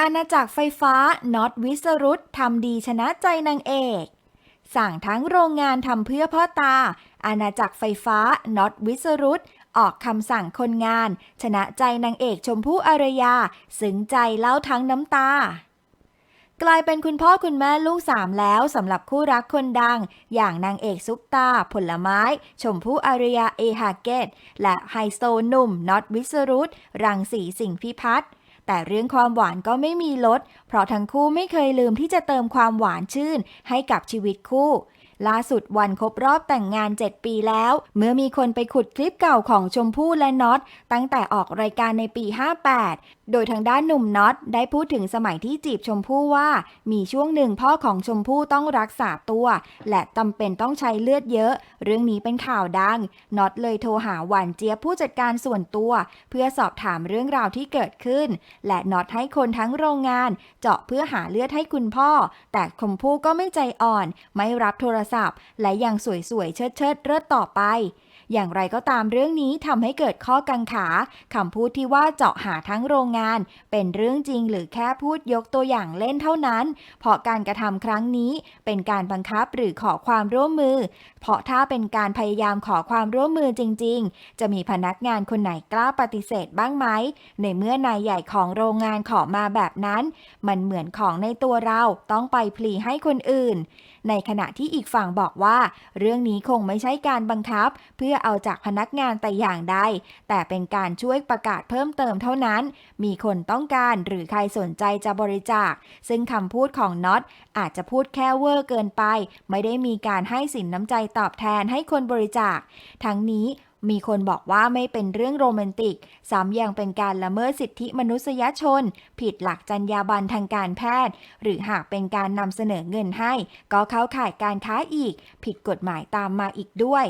อาณาจักรไฟฟ้าน็อตวิสรุตทำดีชนะใจนางเอก สั่งทั้งโรงงานทำเพื่อพ่อตา อาณาจักรไฟฟ้าน็อตวิสรุตออกคำสั่งคนงาน ชนะใจนางเอกชมพู่อารยาซึ้งใจเล่าทั้งน้ำตากลายเป็นคุณพ่อคุณแม่ลูกสามแล้วสำหรับคู่รักคนดัง อย่างนางเอกซุปตา ผลไม้ ชมพู่อารยาเอฮาเกต และไฮโซหนุ่มน็อตวิสรุตรังสีสิงห์พิพัฒน์ แต่เรื่องความหวานก็ไม่มีลด เพราะทั้งคู่ไม่เคยลืมที่จะเติมความหวานชื่นให้กับชีวิตคู่ ล่าสุดวันครบรอบแต่งงาน 7 ปีแล้ว เมื่อมีคนไปขุดคลิปเก่าของชมพู่และน็อต ตั้งแต่ออกรายการในปี 58 โดยทางด้านหนุ่มน็อตได้พูดถึงสมัยที่จีบชมพู่ว่า มีช่วงหนึ่งพ่อของชมพู่ต้องรักษาตัว และจำเป็นต้องใช้เลือดเยอะ เรื่องนี้เป็นข่าวดังน็อตเลยโทรหาหวานเจี๊ยบผู้จัดการส่วนตัว เพื่อสอบถามเรื่องราวที่เกิดขึ้น และน็อตให้คนทั้งโรงงาน เจาะเพื่อหาเลือดให้คุณพ่อ แต่ชมพู่ก็ไม่ใจอ่อน ไม่รับโทรศัพท์ และยังสวยๆเชิดเชิดๆเลิศต่อไป อย่างไรก็ตามเรื่องนี้ทำให้เกิดข้อกังขาคำพูดที่ว่าเจาะหาทั้งโรงงาน เป็นเรื่องจริงหรือแค่พูดยกตัวอย่างเล่นเท่านั้น เพราะการกระทำครั้งนี้เป็นการบังคับหรือขอความร่วมมือ เพราะถ้าเป็นการพยายามขอความร่วมมือจริง ๆ จะมีพนักงานคนไหนกล้าปฏิเสธบ้างไหม ในเมื่อนายใหญ่ของโรงงานขอมาแบบนั้น มันเหมือนของในตัวเราต้องไปพลีให้คนอื่น ในขณะที่อีกฝั่งบอกว่า เรื่องนี้คงไม่ใช่การบังคับ เพื่อเอาจากพนักงานแต่อย่างใด แต่เป็นการช่วยประกาศเพิ่มเติมเท่านั้น มีคนต้องการหรือใครสนใจจะบริจาค ซึ่งคำพูดของน็อตอาจจะพูดแค่เวอร์เกินไป ไม่ได้มีการให้สินน้ำใจตอบแทนให้คนบริจาค ทั้งนี้มีคนบอกว่าไม่เป็นเรื่องโรแมนติก ซ้ำยังเป็นการละเมิดสิทธิมนุษยชน ผิดหลักจรรยาบรรณทางการแพทย์ หรือหากเป็นการนำเสนอเงินให้ ก็เข้าข่ายการค้าอีก ผิดกฎหมายตามมาอีกด้วย